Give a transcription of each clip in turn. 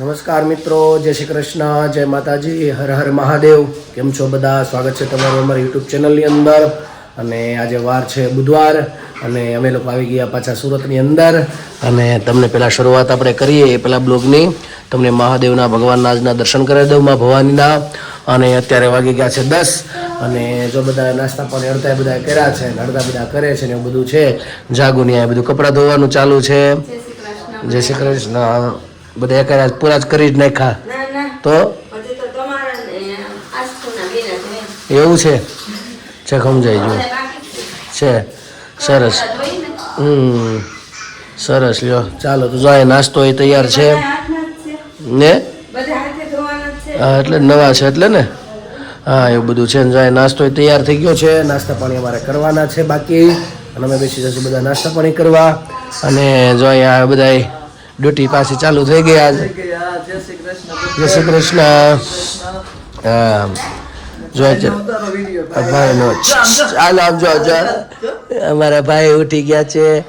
નમસ્કાર મિત્રો જય શ્રી કૃષ્ણ જય માતાજી હર હર મહાદેવ. કેમ છો બધા? સ્વાગત છે તમારું અમારી યુટ્યુબ ચેનલની અંદર. અને આજે વાર છે બુધવાર અને અમે લોકો આવી ગયા પાછા સુરતની અંદર. અને તમને પહેલાં શરૂઆત આપણે કરીએ એ પહેલાં બ્લોગની. તમને મહાદેવના ભગવાનના આજના દર્શન કરાવી દઉં મા ભવાનીના. અને અત્યારે વાગી ગયા છે દસ. અને જો બધા નાસ્તા પાણી અડધા બધા કર્યા છે અને અડધા બધા કરે છે ને એવું બધું છે. જાગુની આ બધું કપડાં ધોવાનું ચાલુ છે. જય શ્રી કૃષ્ણ. બધા એક પૂરા જ કરી જ નાખ્યા. ના ના. તો? એવું છે? છે સમજાઈ ગયું. છે. સરસ. હમ સરસ લ્યો ચાલો તો જો આ નાસ્તો એ તૈયાર છે. ને? હા એટલે નવા છે એટલે ને? હા એવું બધું છે. ને જો નાસ્તો એ તૈયાર થઈ ગયો છે. નાસ્તા પાણી અમારે કરવાના છે બાકી. અને અમે બેસી જશું બધા નાસ્તા પાણી કરવા. અને જો અહીંયા બધા ડ્યુટી પાસે ચાલુ થઈ ગયા છે. જય શ્રી કૃષ્ણ. હા. જો ભાઈનો ચાલ આવજો જો અમારા ભાઈ ઉઠી ગયા છે,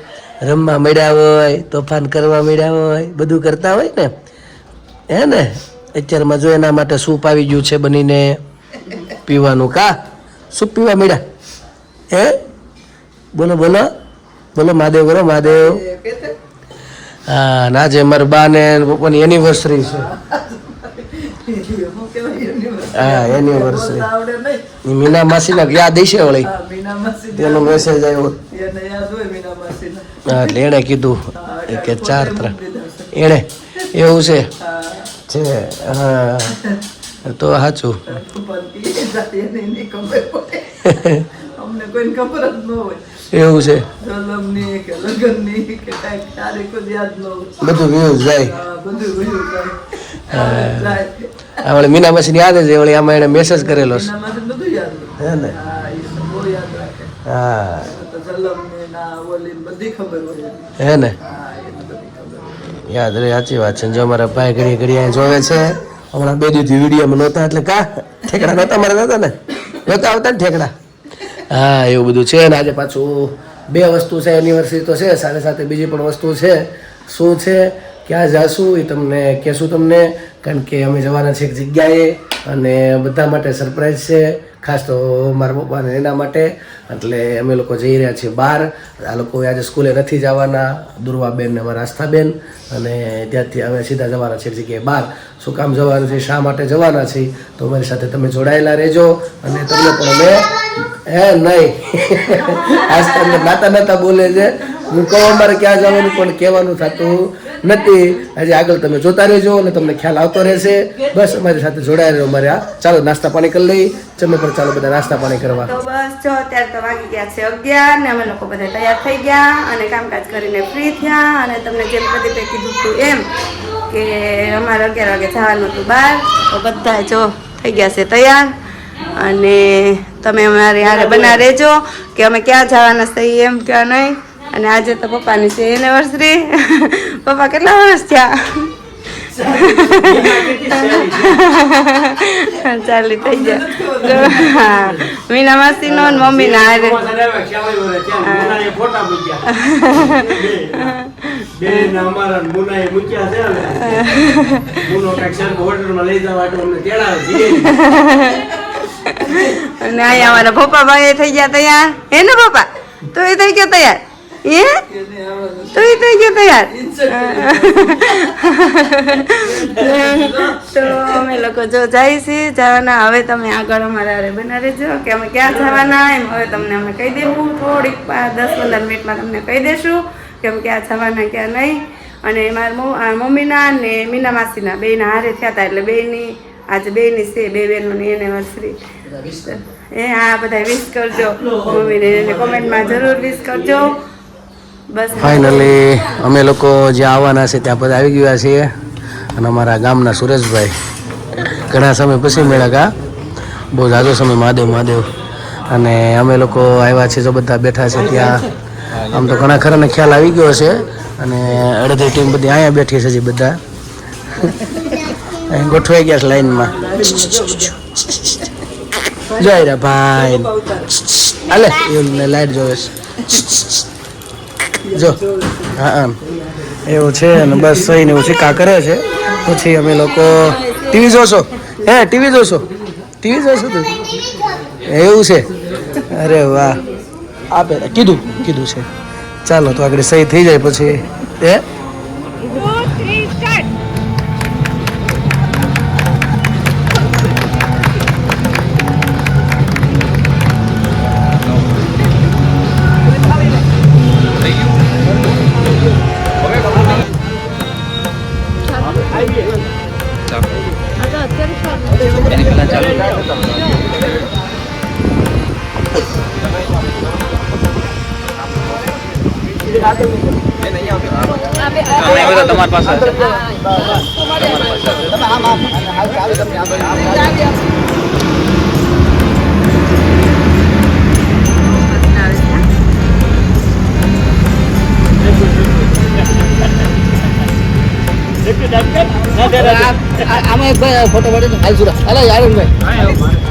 રમવા મળ્યા હોય, તોફાન કરવા મળ્યા હોય, બધું કરતા હોય ને? હે ને? અત્યારમાં જો એના માટે સૂપ આવી ગયું છે બનીને. પીવાનું કા? સૂપ પીવા મળ્યા હે? બોલો બોલો. બોલો, મહાદેવ કરો મહાદેવ. હા ના આજે મારા બા ને પપ્પાની એનિવર્સરી છે. હા એનિવર્સરી મીના માસી ના યાદ હશે વળી તેનો મેસેજ આવ્યો. હા એટલે એણે કીધું કે ચાર ત્રણ. એણે એવું છે. છે હા. તો સાચું અમને કોઈને ખબર જ ન હોય. એવું છે? જલમની કે લગ્નની કે કાંઈક તારીખો જ યાદ ન હોય. બધું વ્યૂઝ જાય. બધું બધું જાય. જાય. મીના માસી યાદ જ વળી આમાં એણે મેસેજ કરેલો છે. બધું યાદ હે ને? હા હા. ના એની. યાદ રે સાચી વાત છે. જો અમારા ભાઈ ઘડી ઘડી જોવે છે હમણાં બે દિવસથી વિડીયોમાં નહોતા એટલે કા? ઠેકડા નહોતા મારે નહોતા ને? નહોતા આવતા ને ઠેકડા? હા, એવું બધું છે ને આજે પાછું બે વસ્તુ છે એનિવર્સરી તો છે, સાથે સાથે બીજી પણ વસ્તુ છે. શું છે, ક્યાં જાશું એ તમને કહેશું તમને, કારણ કે અમે જવાના છે એક જગ્યાએ અને બધા માટે સરપ્રાઈઝ છે. ખાસ તો મારા પપ્પાને એના માટે. એટલે અમે લોકો જઈ રહ્યા છીએ બહાર. આ લોકો આજે સ્કૂલે નથી જવાના, દુર્વાબેન ને અમારા આસ્થાબેન. અને ત્યાંથી અમે સીધા જવાના છે જગ્યાએ બહાર. શું કામ જવાનું છે, શા માટે જવાના છે? તો અમારી સાથે તમે જોડાયેલા રહેજો. અને તમને પણ અમે હે નહીં. આજ તમને નાતા નાતા બોલે છે. હું કહું, અમારે ક્યાં જવાનું પણ કહેવાનું થતું? નથી. હજી આગળ તમે જોતા રહેજો અને તમને ખ્યાલ આવતો રહેશે. બસ અમારી સાથે જોડાયા રહ્યો અમારે આ. ચાલો નાસ્તા પાણી કરી લઈ. તમે પણ ચાલો બધા નાસ્તા પાણી કરવા. બસ જો અત્યારે તો વાગી ગયા છે અગિયાર ને અમે લોકો બધા તૈયાર થઈ ગયા અને કામકાજ કરીને ફ્રી થયા અને તમને જેમ પ્રદીપે કીધું હતું એમ કે અમારે અગિયાર વાગે જવાનું હતું બહાર. તો બધા જો થઈ ગયા છે તૈયાર. અને તમે અમારે હારે બના રહેજો કે અમે ક્યાં જવાના છીએ એમ ક્યાં નહીં. અને આજે તો પપ્પાની છે એનિવર્સરી પપ્પા કેટલા વર્ષ થયા? ચાલી થઈ ગયા. હા. મીના માસી નો મમ્મી ના હારે અને અહીંયા અમારા પપ્પા ભાઈ થઈ ગયા તૈયાર. હે ને પપ્પા? તો એ થઈ ગયો તૈયાર? હે તો એ થઈ ગયો તૈયાર. તો અમે લોકો જો જાય છે જવાના. હવે તમે આગળ અમારા હારે બના રહેજો કે અમે ક્યાં જવાના એમ હવે તમને અમે કહી દેવું. થોડીક દસ પંદર મિનિટમાં તમને કહી દેશું કે અમે ક્યાં જવાના ક્યાં નહીં. અને મારા મમ્મીના ને મીના માસીના બેના હારે થયા હતા એટલે બેની આજે બેની છે બે બહેનોની એનિવર્સરી એ હા બધા વિશ કરજો. મમ્મીને એને કોમેન્ટમાં જરૂર વિશ કરજો. બસ. ફાઇનલી અમે લોકો જ્યાં આવવાના છે ત્યાં બધા આવી ગયા છીએ. અને અમારા ગામના સુરેશભાઈ. ઘણા સમય પછી મળ્યા ગા બહુ ઝાઝો સમય, મહાદેવ મહાદેવ. અને અમે લોકો આવ્યા છીએ જો બધા બેઠા છે ત્યાં. આમ તો ઘણા ખરાને ખ્યાલ આવી ગયો છે અને અડધી ટીમ બધી અહીંયા બેઠી છે હજી બધા. ગોઠવાઈ ગયા છે લાઈનમાં. જય રા ભાઈ. એમને લાઈટ જોવે છે. જો. હા એવું છે અને બસ સહીને એવું છે. કરે છે. પછી અમે લોકો ટીવી જોશો. હે, ટીવી જોશો. ટીવી જોશો તું? એવું છે. અરે વાહ. આપે કીધું કીધું છે. ચાલો તો આગળ સહી થઈ જાય પછી. હે? આમાં એક ભાઈ ફોટો પાડી હાલ સુરા હાલો યાર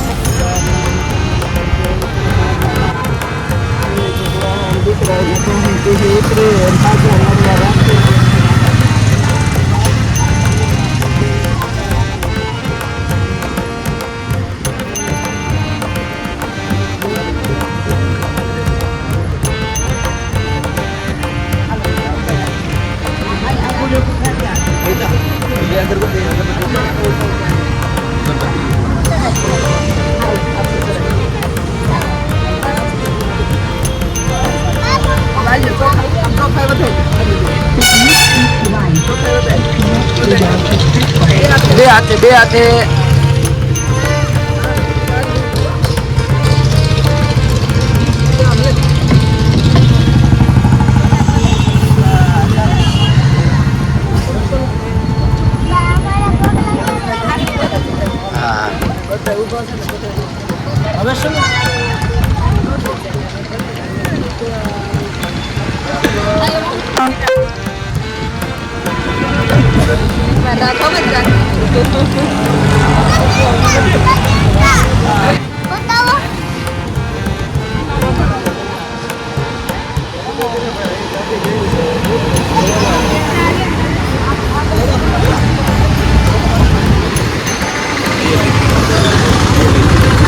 itong 2 April 5 સાથે હવે શું? kadar kalacak. Bakalım.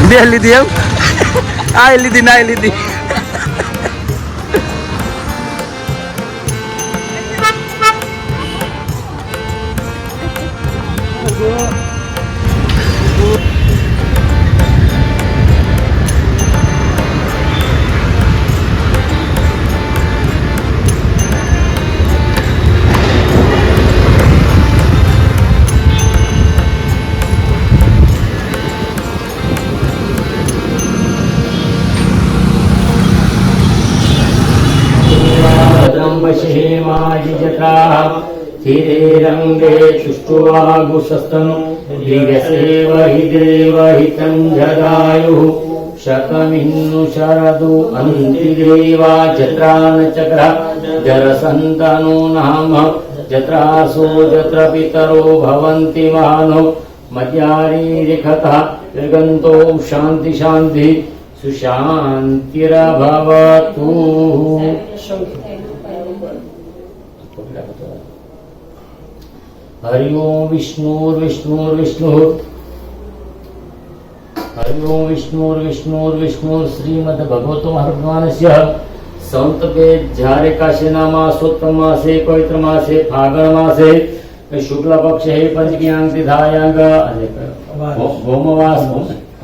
Hindi, hindi yan. Ah, hindi na, tá रङ्गे चुष्टुवागुसस्तम् दिगसेव हि देवहितं जगायुः शतमिन्नु शरदु अन्तिदेवा जत्रान चक्र जरसन्तनु नाम जत्रासो जत्र पितरो भवन्ति मानो मद्यारीरिखतः निर्गन्तो शान्ति शान्ति सुशान्तिरभवतु हरि ओम विष्णुर्विष्णुर्विष्णु हरि ओम विष्णुर्विष्णुर्विष्णु श्रीमद भगवतो महाभगवानस्य संतपे જ્યારે કાશીના માસોત્તમ માસે પવિત્ર માસે ફાગણ માસે શુક્લ પક્ષે પંચક્યાંગ તિથાયાંગ અને ભૌમવાસ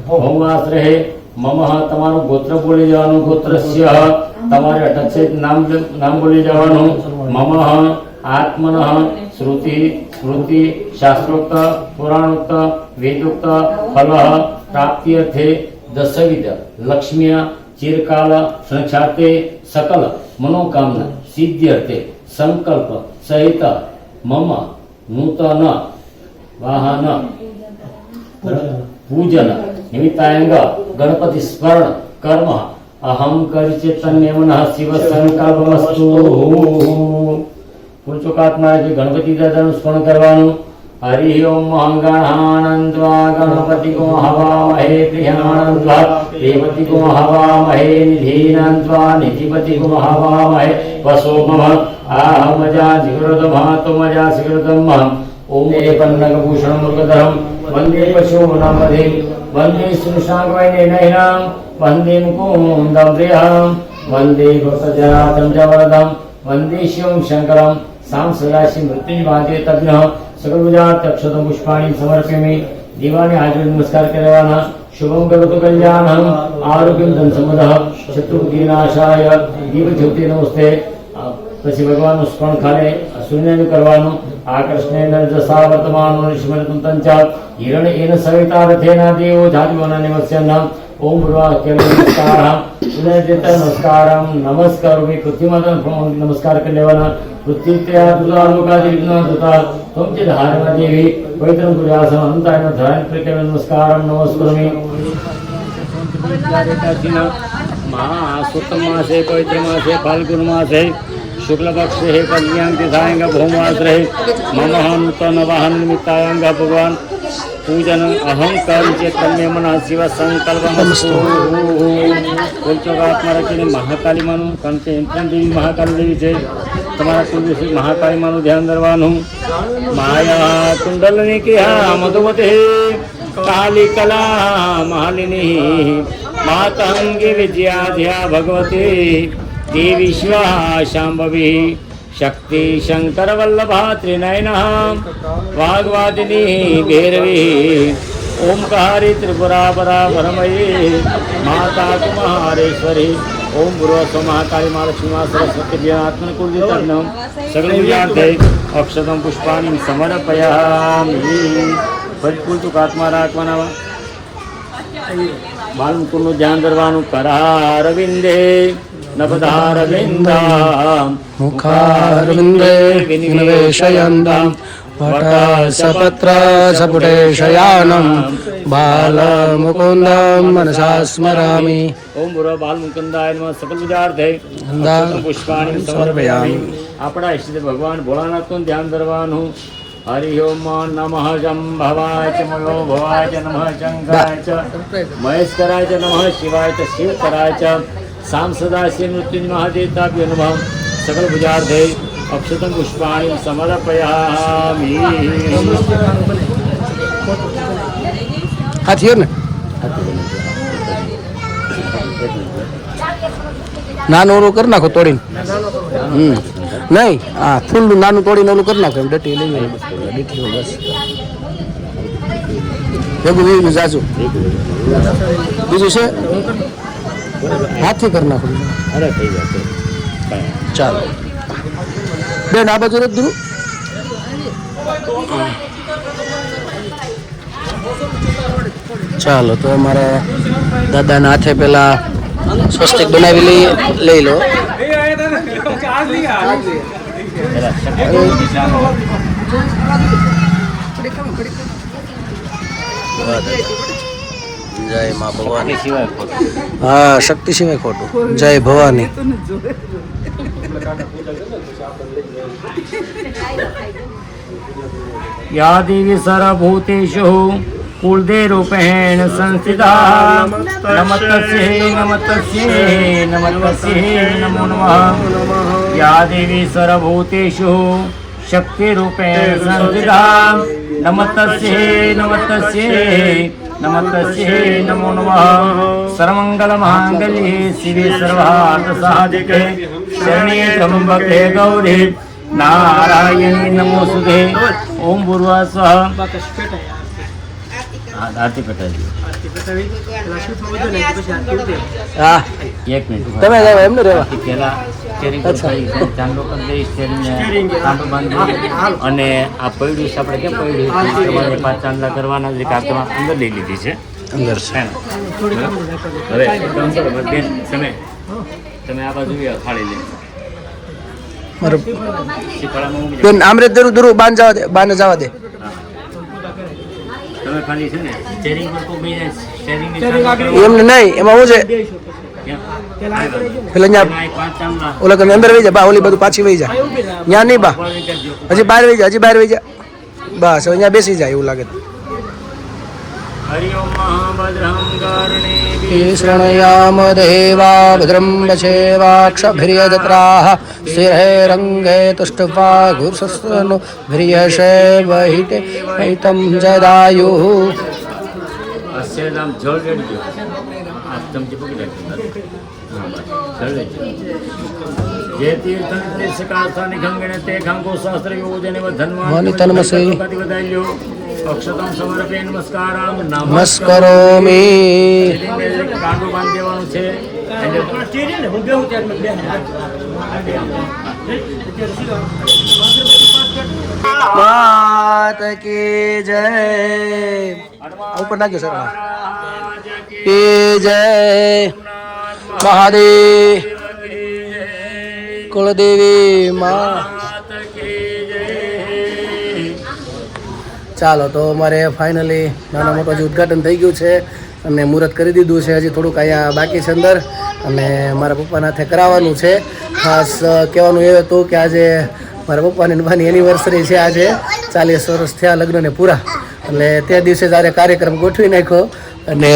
ભૌમવાસ રહે મમ તમારું ગોત્ર બોલી જવાનું ગોત્રસ્ય તમારે અટક નામ નામ બોલી જવાનું મમ આત્મન શ્રુતિ સ્મૃતિ શાસ્ત્રોક્ત પુરાણોક્ત વેદોક્ત ફલ પ્રાપ્તિ અર્થે દશવિધ લક્ષ્મ્ય ચિરકાલ સંખ્યાતે સકલ મનોકામના સિદ્ધિ અર્થે સંકલ્પ સહિત મમ નૂતન વાહન પૂજન નિમિત્તાંગ ગણપતિ સ્મરણ કર્મ અહમ ચેતન્ય મન શિવ સંકલ્પમસ્તુ પુરુષોકાત્મા જે ગણપતિ દાદાનું સ્મરણ કરવાનું. હરિ ઓમ ગણાનંદવા ગણપતિ કો હવામહે પ્રિયાનંદવા દેવતિ કો હવામહે નિધિનંદવા નિધિપતિ કો હવામહે વસો મમ આહમજા જીવૃતમઃ તુમજા શિવૃતમઃ ઓમ એકન્નગભૂષણ મૃગધરમ વંદે પશુનામધે વંદે સુશાંગવૈને નૈનામ. વંદે મુકુંદમ પ્રિયમ વંદે ભક્તજરાતમ જવરદમ વંદે શિવમ શંકરમ. સામ સદાશિવ મૃત્યુંજવાદે તજ્ઞ અક્ષતમ પુષ્પાણી સમર્પ્યમે. દેવાને હાજર નમસ્કાર કરવાના. શુભમ કરોતુ કલ્યાણમ. આરોગ્યમ ધન સંપદ શત્રુ વિનાશાય દીવ જ્યોતિ નમસ્તે. પછી ભગવાનનું સ્મરણ ખાલે શૂન્યનું કરવાનું. આ કૃષ્ણેન જસા વર્તમાનો નિષ્મરતું તંચ હિરણ એન સવિતા રથેના દેવો જાતિઓના નિમસ્યન ઓમ પૂર્વા કેલ विनयजेता नमस्कारं नमस्कारोमि पृथ्वीमातां नमस्कार करण्यावाला पृथ्वीत्या तुला लोकादिविघ्न सुता त्वंचे धारणादेवी पवित्रं तुझ्यासं अंताय धारणप्रियं नमस्कारं नमस्करोमि महासुतमासे पवित्रमासे फाल्गुनमासे शुक्लपक्षे कल्याङ्गि धायङ्ग भौमात्रे मम नूतनवाहननिमित्तायङ्ग भगवान् પૂજન અહંકાર જે તમે મને શિવા સંકલ્પ બોલતો આત્મા રાખીને મહાકાલી માનું કારણ કે એમ દેવી મહાકાલી દેવી છે તમારા કુલદેવી મહાકાલી માનું ધ્યાન ધરવાનું. માયા કુંડલની ક્રિયા મધુમતે કાલી કલા માલિની. માતંગી વિદ્યા ધ્યા ભગવતી. દેવી સ્વા શાંભવી શક્તિ શંકર વલ્લભા ત્રિનયન વાગવાદિની ભૈરવી ઓમકારી ત્રિપુરા પરા પરમયી માતા કુમારેશ્વરી ઓમ પૂર્વ મહાકાળી મહાલક્ષ્મી સરસ્વતી આત્મન કુલદીતજ્ઞમ સગળ વિદ્યાર્થે અક્ષતમ પુષ્પાની સમર્પયામી ફરી કાત્મા રાખવાના બાલમુકુરનું ધ્યાન ધરવાનું કરારવિંદે નભધારવિંદા नवदारविन्दाम् मुखारविन्दे विनिवेशयन्ताम् वटासपत्रासपुटेशयानम् बालमुकुन्दाम् मनसा स्मरामि ओम पुरा बालमुकुन्दाय नमः सकल विचार्थे पुष्पाणि समर्पयामि આપણા ઈષ્ટદેવ ભગવાન ભોળાનાથનું ધ્યાન ધરવાનું હરિ ઓમ નમઃ જંભવાય ચ મયો ભવાય ચ નમઃ ચંકાય ચ મહેશ કરાય ચ નમઃ શિવાય ચ શિવ કરાય ચ સામ સદા શિવ મૃત્યુંજય મહાદેવતાભ્યો અનુભવ સકલ ભુજાર્થે અક્ષતમ પુષ્પાણી સમર્પયામિ. હા થયો ને નાનું ઓલું કરી નાખો તોડીને. હમ. નહીં હા ફૂલનું નાનું તોડીને ઓલું કરી નાખો એમ ડટી લઈ ડટી બસ. ભેગું ભેગું જાજુ. બીજું છે? હાથથી કરી નાખો અરે થઈ જશે ચાલો. બેન આ બાજુ ધ્રુવ ચાલો તો અમારે દાદાના હાથે પેલા સ્વસ્તિક બનાવી લઈ લઈ લો. જય માં ભવાની. હા શક્તિ સિવાય ખોટું. જય ભવાની. યા દેવી સર્વભૂતેષુ કુલદે રૂપેણ સંસ્થિતા નમતસ્યે નમતસ્યે નમતસ્યે નમો નમઃ. યા દેવી સર્વભૂતેષુ શક્તિરૂપેણ સંસ્થિતા નમતસ્યે નમતસ્યે नमस्तस्यै नमो नमः सर्वमङ्गलमाङ्गल्ये शिवे सर्वार्थसाधिके शरण्ये त्र्यम्बके गौरी नारायणी नमोऽस्तु ॐ पूर्वा આરતી પટાવી એક મિનિટ તમે રહેવા એમને રહેવા. પહેલા સ્ટેરિંગ કરી, દઈ, બાંધી. અને આ પૈડું છે આપણે કેમ પૈડું? તમારે પાંચ ચાંદલા કરવાના જે કાંટો અંદર લઈ લીધી છે? અંદર છે. હવે તમે તમે આ બાજુ ખાડી લે. મારું શીફળામાં મૂકી બેન આમરે ધરું દરું બાંધ જવા દે બાને જવા દે. તમે ખાલી છે ને? શેરિંગ પર કોઈ શેરિંગ એમને નહીં એમાં શું છે? પેલા ઓલા કને અંદર વહી જા બા ઓલી બધું પાછી વહી જા. ત્યાં નહીં બા. હજી બહાર વહી જા હજી બહાર વહી જા. બસ હવે અહીંયા બેસી જાય એવું લાગે હરિ ઓમ મહાભદ્રમ કારણે શૃણયામ દેવા ભદ્રમ વચેવાક્ષભિર્યજત્રાः શિરે રંગે તુષ્ટવા ઘુર્ષસ્તનો ભ્રિયશે વહિતે વૈતમ જદાયુः અસ્યદામ જળ રેડજો આ ચમચી પકડી રાખજો હા બસ જળ રેડજો જે તીર્થં નિષ્કાસ્થાની ખંગણે તે ખંગો શાસ્ત્ર યોજને નમસ્કારામ નમસ્કરોમિ કાંડો બાંધી દેવાનું છે માત કી જય. આ ઉપર નાખ્યો સર કી જય. મહાદેવ. કુળદેવી માં ચાલો તો અમારે ફાઇનલી નાના મોટું હજી ઉદ્ઘાટન થઈ ગયું છે. અને મુહૂર્ત કરી દીધું છે હજી થોડુંક અહીંયા બાકી છે અંદર. અને મારા પપ્પાના હાથે કરાવવાનું છે. ખાસ કહેવાનું એ હતું કે આજે મારા પપ્પાની ને એનિવર્સરી છે આજે. ચાલીસ વર્ષ થયા લગ્નને પૂરા. એટલે તે દિવસે જ્યારે કાર્યક્રમ ગોઠવી નાખ્યો. અને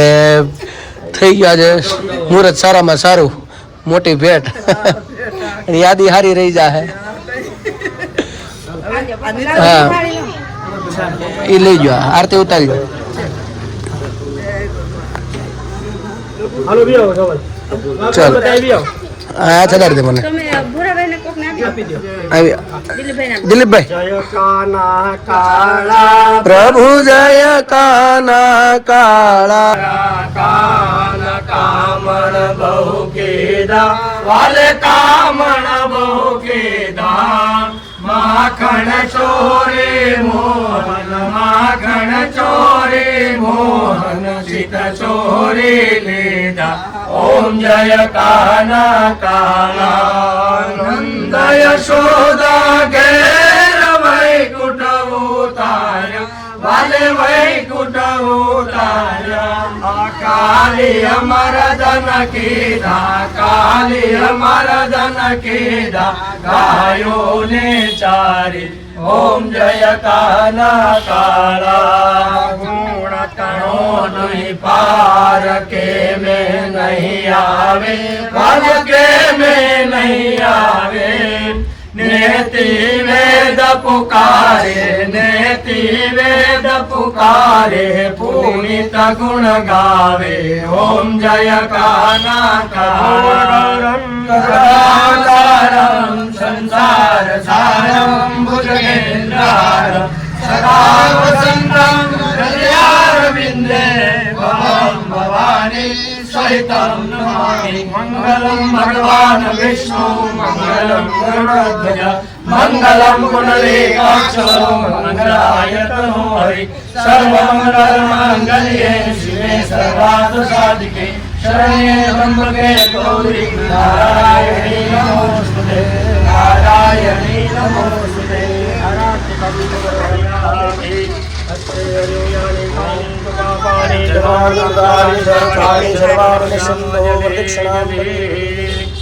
થઈ ગયો આજે મુહૂર્ત સારામાં સારું. મોટી ભેટ. યાદી સારી રહી જાય હા. એ લઈ જવા આરતી ઉતારી દો ચાલો. હા ચડાડી દે. મને દિલીપભાઈ. પ્રભુ જય કાના કાળા. વાલે કામણ બહુ કેદા માખણ ચોરે મોહન માખણ ચોરે મોહન ચિત ચોરે લેદા ઓમ જય કાના કાલા નંદ યશોદા ઘેર વૈકુટ ઉતાર વાલે વૈકુટ ઉતાર્ય આ કાલી અમર ધન કીધા કાલી અમર ધન કીધા ગાયો ને ચારી ઓમ જય કાલા કાળા ગુણ તણો નહીં પાર કે મે નહીં આવે પલ કે મે નહીં આવે નેતિ વેદ પુકારે, નેતિ વેદ પુકારે, પુનિત ગુણ ગાવે. ઓમ જય કાના કારમ સંસાર સારમ ભુજગેન્દ્રારમ સદા વસંતમ હૃદયારવિંદે ભવમ હિતમ નમામિ મંગલમ ભગવાન વિષ્ણુ મંગલમ શિવે સર્વાર્થ સાધિકે શરણ્યે ત્રંબકે ગૌરી નારાયણી નમોસ્તુતે નારાયણી નમોસ્તુતે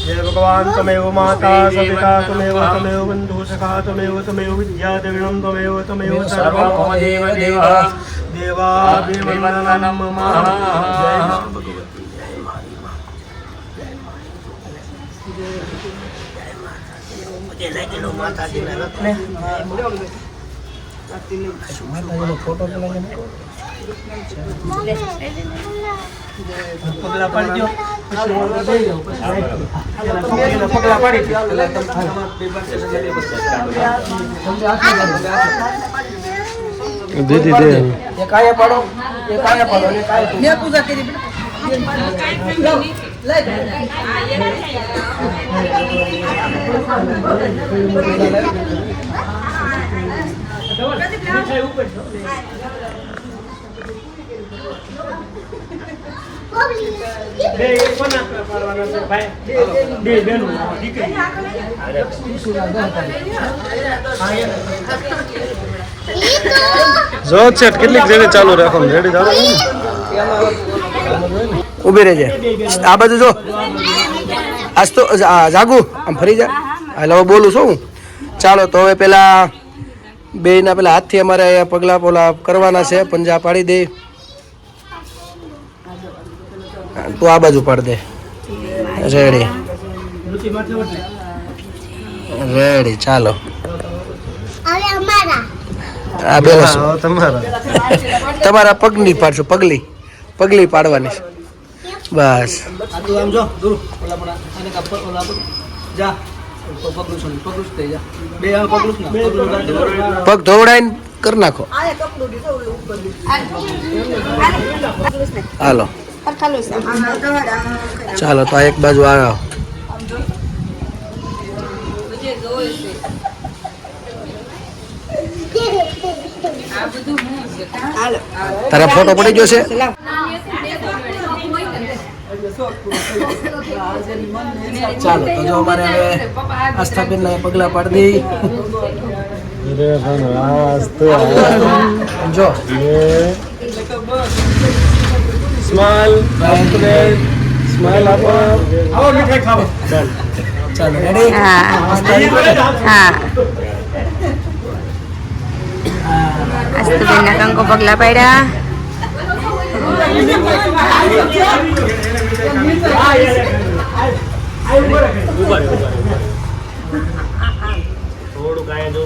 હે ભગવાન તમેવ માતા સવિતા તમેવ તમેવ બંધુ સખા તમેવ તમેવ વિદ્યા દેવમ તમેવ તમેવ સર્વમ દેવ દેવ દેવાભિવંદનમ મહા જય ભગવતી જય માતા જય માતા માતાજીના રત્ને ફોટો પેલા પગલા પાડી દો. પેલા તમે દીદી દે એક આયા પાડો એક આયા પાડો એક આયા મેં પૂજા કરી બે છે કેટલીક રેડી ચાલુ રાખો રેડી ચાલુ ઊભી રહેજે. આ બાજુ જો. આજ તો જાગુ, આમ ફરી જા. એટલે હવે બોલું છું. ચાલો, તો હવે પેલા બેના પેલા હાથથી અમારે પગલા પોલા કરવાના છે. પંજા પાડી દે. તું આ બાજુ પડ દે. રેડી રેડી ચાલો. આ બે તમારા પગની પાડશું પગલી. પગલી પાડવાની. બસ. પગ. ધોવડાઈને કરી નાખો. હાલો. ચાલો તો આ એક બાજુ આવ્યો તારા ફોટો પડી ગયો છે? ચાલો તો જો અમારે હવે આસ્થાબેન ના પગલા પાડી દઈ. જો. સ્માઈલ સ્માઈલ આપો. આવો મીઠાઈ ખાવો. ચાલ. ચાલો રેડી હા. હા. અસ્તુબેનના કંકો પગલા પાડ્યા. થોડું કાંઈ જો.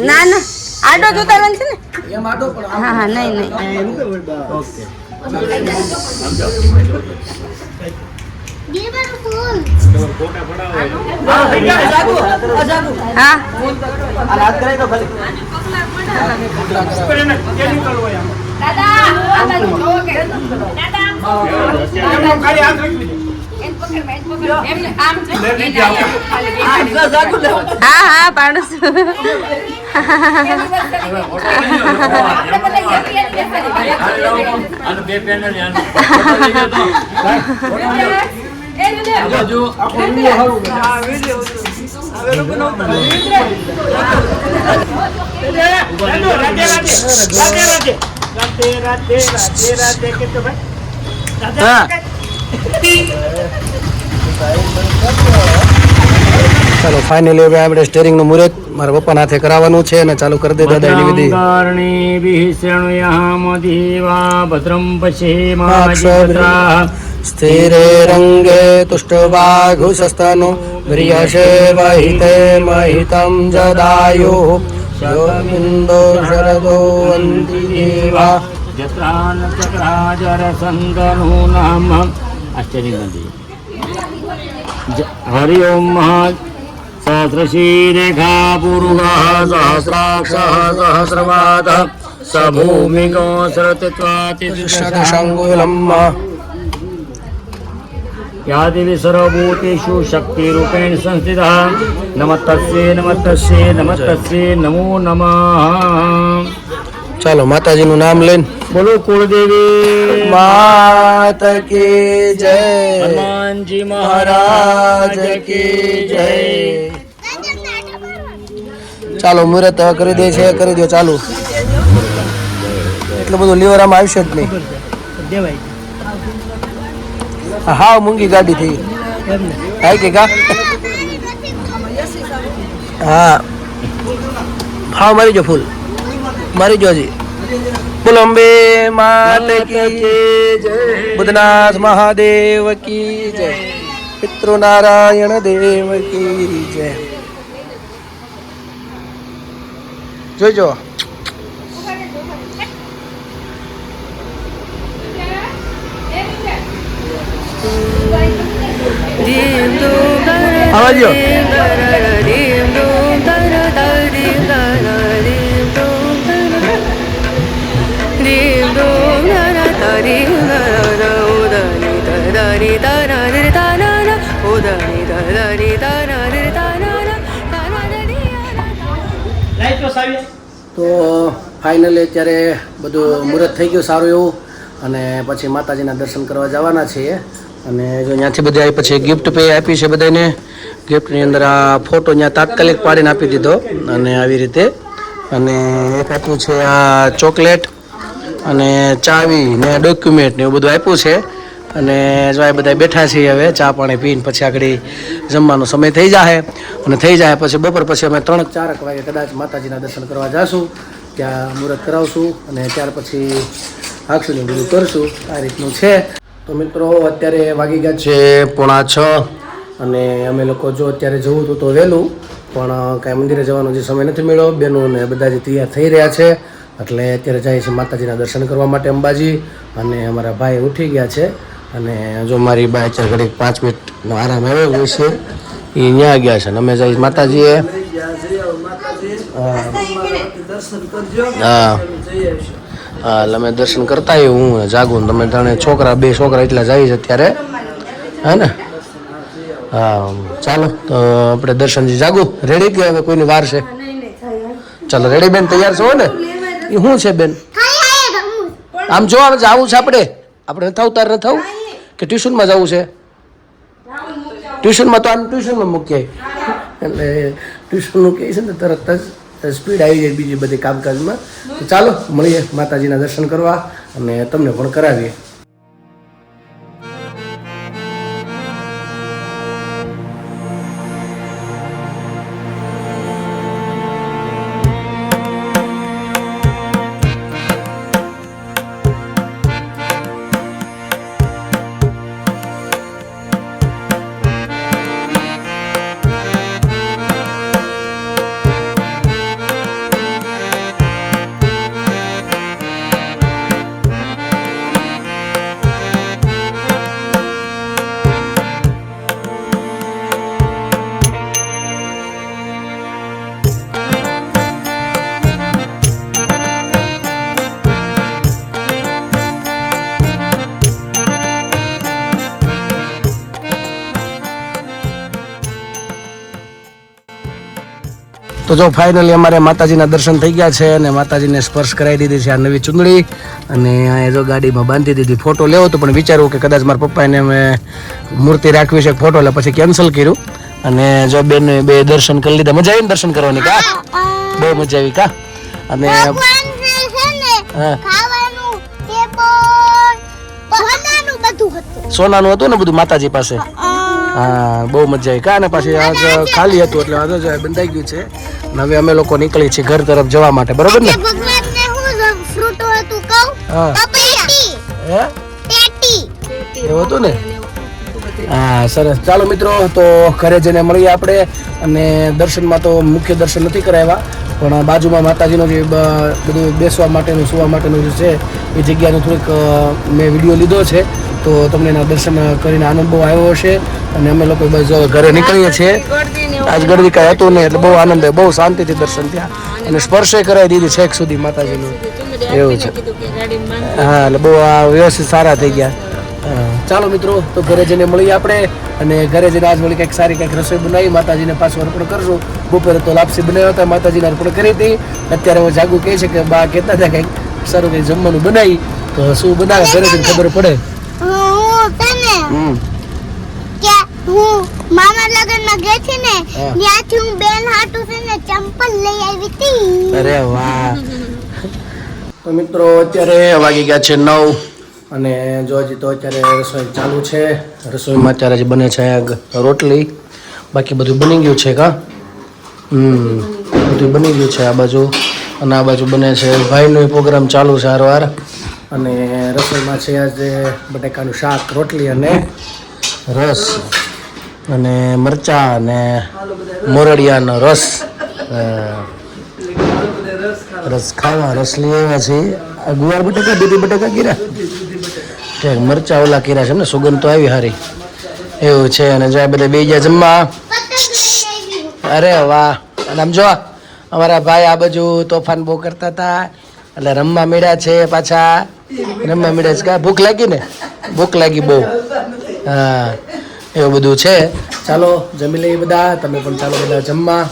ના ના આટો જ ઉતારવાનું છે ને? હા હા નહીં નહીં. ઓકે. હા હા? પાડું. છું. ચાલો ફાઇનલી હવે આપણે સ્ટેરિંગનું મુહૂર્ત મારા પપ્પા હાથે કરાવવાનું છે અને ચાલુ કરી દે દાદા એની બધી કારણે ભીષણ યહામ દેવા ભદ્રમ પશ્ચિમા स्थिरे रङ्गे तुष्टबाघुशस्तनु म्रियशेवहिते महितं जदायुः। शरदो शरदोवन्ति देवा। जत्रानचक्राजरसन्दनूनाम् अष्टलिङ्गन्ति हरि ओं महा सहस्रशीरेखा पुरुगः सहस्राक्षः सहस्रवादः। स भूमिको सरतित्वातिशङ्कुलम् યાદિવિસર્વભૂતેષુ શક્તિરૂપેણ સંસ્થિત નમસ્તસ્ય નમસ્તસ્ય નમસ્તસ્ય નમો નમઃ ચાલો માતાજીનું નામ લઈને બોલો કુળદેવી માત કી જય હનુમાનજી મહારાજ કી જય ચાલો મુહૂર્ત કરી દે છે કરી દો ચાલુ એટલું બધું લીવર આમાં આવશે જ નહીં હાવ મૂંગી ગાડી થઈ. થાય કે કા? હા. હાવ મારી જો ફૂલ. મારી જો હજી. બોલો અંબે માત કી જય. બુધનાથ મહાદેવ કી જય. પિતૃનારાયણ દેવ કી જય. જોજો. આવા દ્યો. તો ફાઇનલી અત્યારે બધું મુહૂર્ત થઈ ગયું સારું એવું અને પછી માતાજીના દર્શન કરવા જવાના છીએ અને જો ત્યાંથી બધા પછી ગિફ્ટ પે આપી છે બધાને ગિફ્ટની અંદર આ ફોટો ત્યાં તાત્કાલિક પાડીને આપી દીધો અને આવી રીતે અને એક આપ્યું છે આ ચોકલેટ અને ચાવી ને ડોક્યુમેન્ટ ને એવું બધું આપ્યું છે. અને જો આ બધા બેઠા છીએ હવે, ચા પાણી પીને પછી આગળ જમવાનો સમય થઈ જાય અને થઈ જાય પછી બપોર પછી અમે ત્રણ ચારક વાગે કદાચ માતાજીના દર્શન કરવા જાશું, ત્યાં મુહૂર્ત કરાવશું અને ત્યાર પછી આખશું ને બધું કરશું. આ રીતનું છે. તો મિત્રો, અત્યારે વાગી ગયા છે પોણા છ. અને અમે લોકો જો અત્યારે જવું હતું તો વહેલું પણ કાંઈ મંદિરે જવાનો જે સમય નથી મળ્યો બેનો અને બધા જે તૈયાર થઈ રહ્યા છે એટલે અત્યારે જાય છે માતાજીના દર્શન કરવા માટે અંબાજી અને અમારા ભાઈ ઉઠી ગયા છે અને જો મારી બાય અત્યારે ઘડીક પાંચ મિનિટનો આરામ આવ્યો હોય છે એ ત્યાં ગયા છે અને અમે જઈએ માતાજીએ. હા. હા. જઈ એટલે અમે દર્શન કરતા હું જાગું તમે ત્રણે છોકરા બે છોકરા એટલા જાય છે અત્યારે હે ને? હા ચાલો તો આપણે દર્શનજી જાગો. રેડી કે હવે કોઈની વાર છે? ચાલો રેડી બેન? તૈયાર છો ને? એ શું છે બેન? આમ જો આમ જવું છે આપણે? આપણે નથી ઉતાર ન થવું કે ટ્યુશનમાં જવું છે? ટ્યુશનમાં તો આમ ટ્યુશનમાં મૂકીએ. એટલે ટ્યુશનનું કહે છે ને તરત જ સ્પીડ આવી જાય બીજી બધી કામકાજમાં. તો ચાલો મળીએ માતાજીના દર્શન કરવા અને તમને પણ કરાવીએ. જો ફાઇનલી અમારે માતાજીના દર્શન થઈ ગયા છે અને માતાજીને સ્પર્શ કરાવી દીધી છે આ નવી ચૂંદડી. અને એ જો ગાડીમાં બાંધી દીધી ફોટો લેવો તો પણ વિચારવું કે કદાચ મારા પપ્પાને મેં મૂર્તિ રાખવી છે ફોટો એટલે પછી કેન્સલ કર્યું. અને જો બેન બે દર્શન કરી લીધા. મજા આવી ને દર્શન કરવાની કા? બહુ મજા આવી કા? અને સોનાનું હતું. ને બધું માતાજી પાસે? હા. બહુ મજા આવી કા? અને પાછી આજ ખાલી હતું એટલે આજે જો બંધાઈ ગયું છે. હવે અમે લોકો નીકળી છીએ ઘર તરફ જવા માટે બરોબર ને? ભગવાનને શું ફ્રૂટ હતું કહું. હા. પપૈયા. હે? ટેટી એવું હતું ને? હા સરસ. ચાલો મિત્રો તો ઘરે જઈને મળીએ આપણે અને દર્શનમાં તો મુખ્ય દર્શન નથી કરાવ્યા પણ બાજુમાં માતાજીનો જે બધું બેસવા માટેનું સુવા માટેનું જે છે એ જગ્યાનો થોડીક મેં વીડિયો લીધો છે તો તમને એના દર્શન કરીને આનંદ બહુ આવ્યો હશે. અને અમે લોકો બસ ઘરે નીકળીએ છીએ. આજ ગરદી કાંઈ હતું નહીં એટલે બહુ આનંદ આવ્યો બહુ શાંતિથી દર્શન થયા. અને સ્પર્શે કરાવી દીધી છેક સુધી માતાજીનું. એવું છે. હા એટલે બહુ આ વ્યવસ્થિત સારા થઈ ગયા. હા, ચાલો મિત્રો તો ઘરે જઈને મળીએ આપણે અને ઘરે જઈને આજ વળી કંઈક સારી કંઈક રસોઈ બનાવી માતાજીને પાછું અર્પણ કરશું બપોરે તો લાપસી બનાવ્યા હતા માતાજીને અર્પણ કરી હતી. અત્યારે હું જાગુ કહે છે કે બા કહેતા હતા કંઈક સારું કંઈક જમવાનું બનાવી. તો શું બનાવે? ઘરે જઈને ખબર પડે. હું તને હમ. કે હું મામા લગનમાં ગઈ હતી ને ત્યાંથી હું બેન હાટુ છે ને ચંપલ લઈ આવી હતી. અરે વાહ. તો મિત્રો અત્યારે વાગી ગયા છે નવ અને જો હજી તો અત્યારે રસોઈ ચાલુ છે. રસોઈમાં અત્યારે જે બને છે રોટલી. બાકી બધું બની ગયું છે કા? હમ બધું બની ગયું છે આ બાજુ. અને આ બાજુ બને છે ભાઈનો પ્રોગ્રામ ચાલુ છે હારવાર. અને રસોઈમાં છે આજે બટેકાનું શાક રોટલી અને રસ. અને મરચાં અને મોરડિયાનો રસ. રસ ખાવા, રસ લઈ આવ્યા છે ગુવાર બટાકા, દૂધી બટાકા કીરા મરચા ઓલા કીરા છે ને સુગંધ તો આવી હારી. એવું છે, અને જો બધા બે ગયા જમવા. અરે વાહ. અને આમ જો, અમારા ભાઈ આ બાજુ તોફાન બહુ કરતા હતા, એટલે રમવા મેળ્યા છે પાછા. રમવા મેળ્યા છે. ભૂખ લાગી ને? ભૂખ લાગી બહુ. હા. એવું બધું છે. ચાલો જમી લઈએ બધા. તમે પણ ચાલો બધા જમવા.